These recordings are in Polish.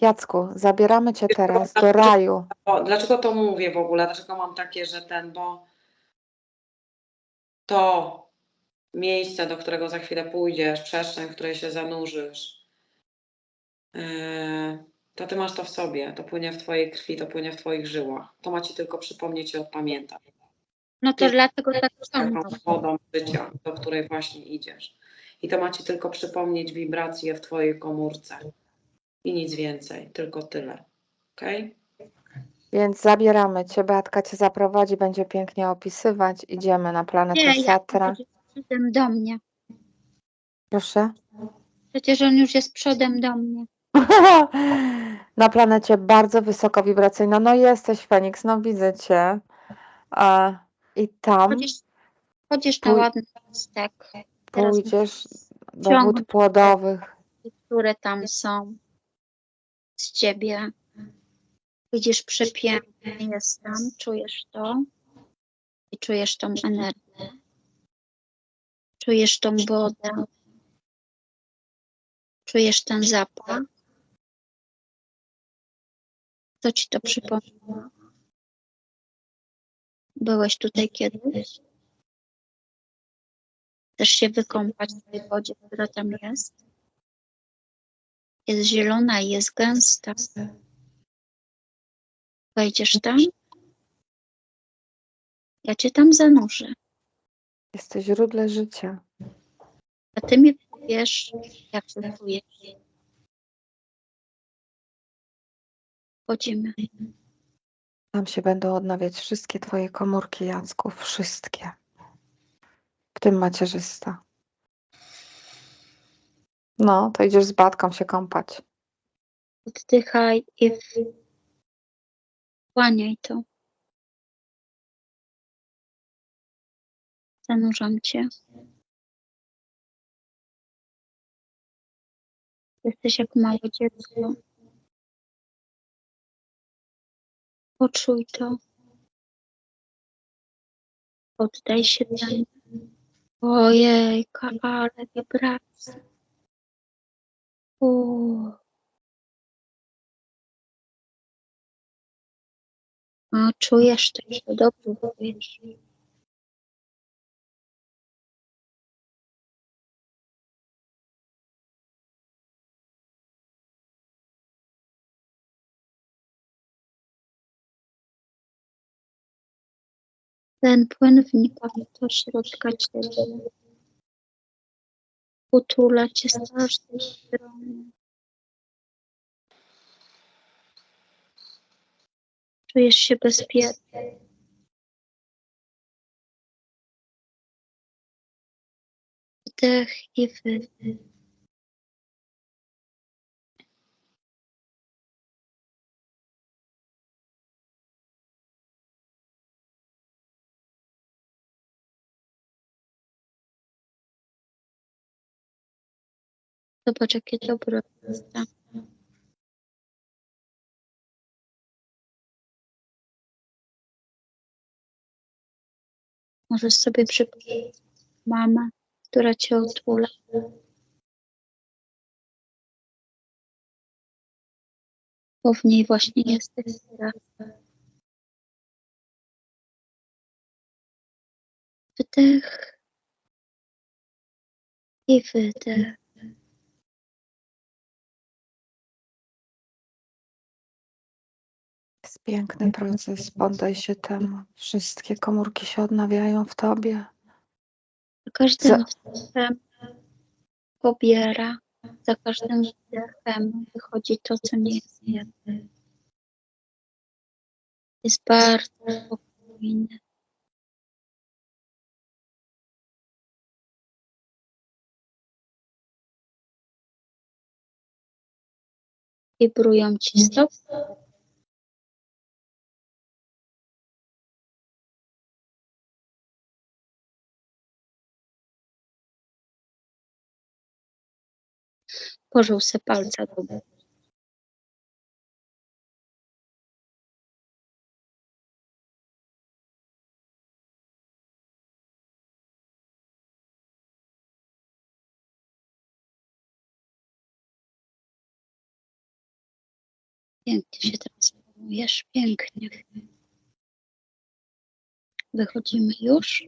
Jacku, zabieramy cię teraz do raju. Dlaczego to mówię w ogóle? Dlaczego mam takie, że ten, bo to miejsce, do którego za chwilę pójdziesz, przestrzeń, w której się zanurzysz, yy, to ty masz to w sobie, to płynie w twojej krwi, to płynie w twoich żyłach. To ma ci tylko przypomnieć i odpamiętać. No to Jest dlatego tak Taką samo. wodą życia, do której właśnie idziesz. I to ma ci tylko przypomnieć wibracje w twojej komórce. I nic więcej, tylko tyle. Okej? Więc zabieramy cię. Beatka cię zaprowadzi, będzie pięknie opisywać. Idziemy na planetę Nie, ja Satra. będzie przodem do mnie. Proszę. Przecież on już jest przodem do mnie. na planecie bardzo wysoko wibracyjna. No jesteś Feniks, no widzę cię. A, I tam Chodzisz, chodzisz na ładny. Teraz pójdziesz do wód płodowych. które tam są z ciebie. Widzisz, przepiękny jest tam, czujesz to i czujesz tą energię. Czujesz tą wodę. Czujesz ten zapach. Co ci to przypomina? Byłeś tutaj kiedyś? Chcesz się wykąpać w tej wodzie, która tam jest? Jest zielona i jest gęsta. Wejdziesz tam? Ja cię tam zanurzę. Jesteś źródle życia. A ty mi powiesz, jak się czujesz. Wchodzimy. Tam się będą odnawiać wszystkie twoje komórki, Jacku. Wszystkie. W tym macierzysta. No, to idziesz z batką się kąpać. Oddychaj i wchłaniaj to. Zanurzam cię. Jesteś jak małe dziecko. Poczuj to. Oddaj się temu. Ojej, ale wibracja. Uuu. A czujesz to, że dobrze czujesz. Ten płyn wnika do środka ciebie. Utula cię z każdej strony. Czujesz się bezpiecznie. Wdech i wydech. Zobacz, jakie dobre tam. Możesz sobie przypomnieć mamę, która cię otula. Bo w niej właśnie jesteś teraz. Wdech i wydech. Jest piękny proces. Poddaj się temu. Wszystkie komórki się odnawiają w tobie. Za każdym wdechem pobiera, za każdym wdechem wychodzi to, co nie jest jednym. Jest bardzo spokojny. Wibrują ci stopy. Położył se palca do. Pięknie się transformujesz, pięknie. Wychodzimy już.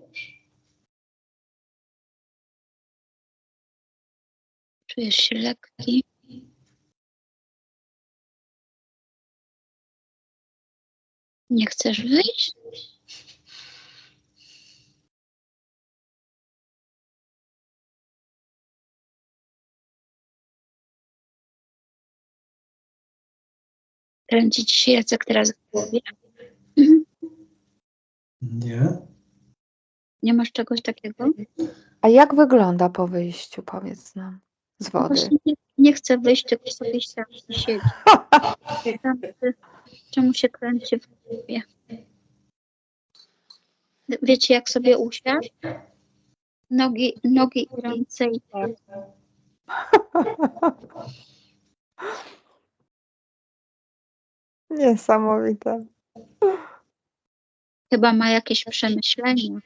Czujesz się lekki. Nie chcesz wyjść? Kręci ci się Jacek teraz w głowie? Nie. Nie masz czegoś takiego? A jak wygląda po wyjściu, powiedz nam, z wody? Właśnie nie, nie chcę wyjść, tylko sobie i siedzi. Czemu się kręci w głowie? Wiecie, jak sobie usiadł? Nogi, nogi i ręce i tak. Niesamowite. Chyba ma jakieś przemyślenia.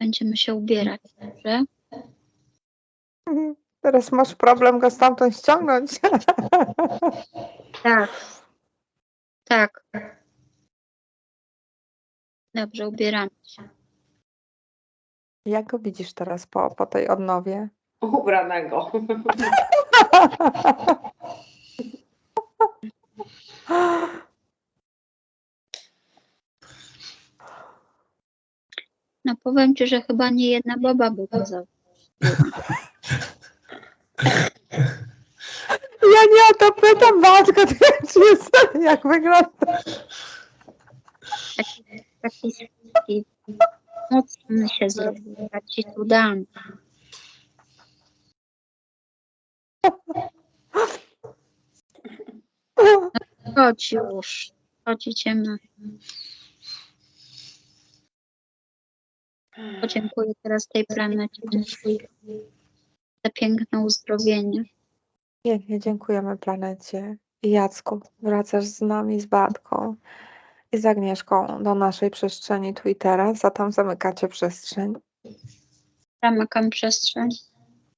Będziemy się ubierać, dobrze? Teraz masz problem go stamtąd ściągnąć. Tak. Tak. Dobrze, ubieramy się. Jak go widzisz teraz po, po tej odnowie? Ubranego. No powiem ci, że chyba nie jedna baba by za... Ja nie o to pytam, Matko, czy jest jak wygląda? taki, taki, taki mocny się zrobił, taki cudany. Chodź już, chodź idziemy. Podziękuję teraz tej planecie za piękne uzdrowienie. Pięknie dziękujemy planecie. I Jacku, wracasz z nami, z Batką i z Agnieszką do naszej przestrzeni tu i teraz, a tam zamykacie przestrzeń. Zamykam przestrzeń.